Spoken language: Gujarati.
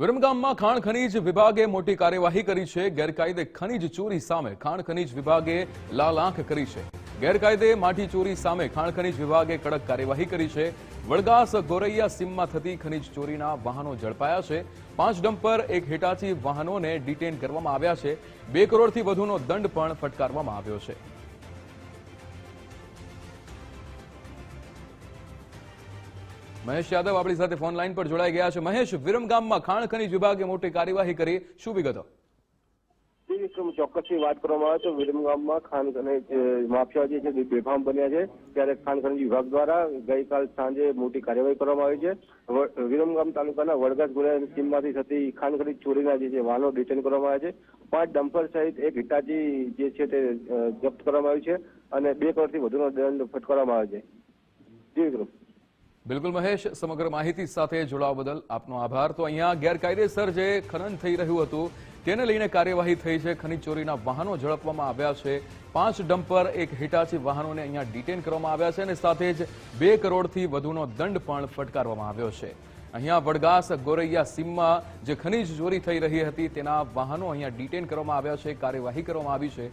વિરમગામમાં ખાણ ખનીજ વિભાગે મોટી કાર્યવાહી કરી છે. ગેરકાયદે ખનીજ ચોરી સામે ખાણ ખનીજ વિભાગે લાલ આંખ કરી છે. ગેરકાયદે માટી ચોરી સામે ખાણ ખનીજ વિભાગે કડક કાર્યવાહી કરી છે. વડગાસ ગોરૈયા સીમમાં થતી ખનીજ ચોરીના વાહનો ઝડપાયા છે. પાંચ ડમ્પર, એક હિટાચી વાહનોને ડિટેન કરવામાં આવ્યા છે. બે કરોડથી વધુનો દંડ પણ ફટકારવામાં આવ્યો છે. મહેશ યાદવ આપણી સાથે ફોન લાઈન પર જોડાઈ ગયા છે. મહેશ વિરમગામમાં ખાણ ખનીજ વિભાગે મોટી કાર્યવાહી કરી. શું વિગતો? વિક્રમ ચોક્કસથી વાત કરવામાં આવે તો વિરમગામમાં ખાણ ખનીજ માફિયા જે બેફામ બન્યા છે. ત્યારે ખાન ખનીજ વિભાગ દ્વારા ગઈકાલ સાંજે મોટી કાર્યવાહી કરવામાં આવી છે. વિરમગામ તાલુકાના વડગાસ ગુના સીમમાંથી થતી ખાણ ખનીજ ચોરીના જે છે, વાહનો ડિટેન કરવામાં આવ્યા છે. પાંચ ડમ્પર સહિત એક હિટાચી જે છે, તે જપ્ત કરવામાં આવ્યું છે અને બે કરોડથી વધુનો દંડ ફટકારવામાં આવે છે. જી, વિક્રમ. બિલકુલ મહેશ, સમગ્ર માહિતી સાથે જોડાવા બદલ આપનો આભાર. તો અહીંયા ગેરકાયદેસર જે ખનન થઈ રહ્યું હતું, તેને લઈને કાર્યવાહી થઈ છે. ખનીજ ચોરીના વાહનો ઝડપવામાં આવ્યા છે. પાંચ ડમ્પર, એક હિટાચી વાહનોને અહીંયા ડિટેન કરવામાં આવ્યા છે અને સાથે જ બે કરોડથી વધુનો દંડ પણ ફટકારવામાં આવ્યો છે. અહીંયા વડગાસ, ગોરૈયા, સીમમાં જે ખનીજ ચોરી થઈ રહી હતી, તેના વાહનો અહીંયા ડિટેન કરવામાં આવ્યા છે, કાર્યવાહી કરવામાં આવી છે.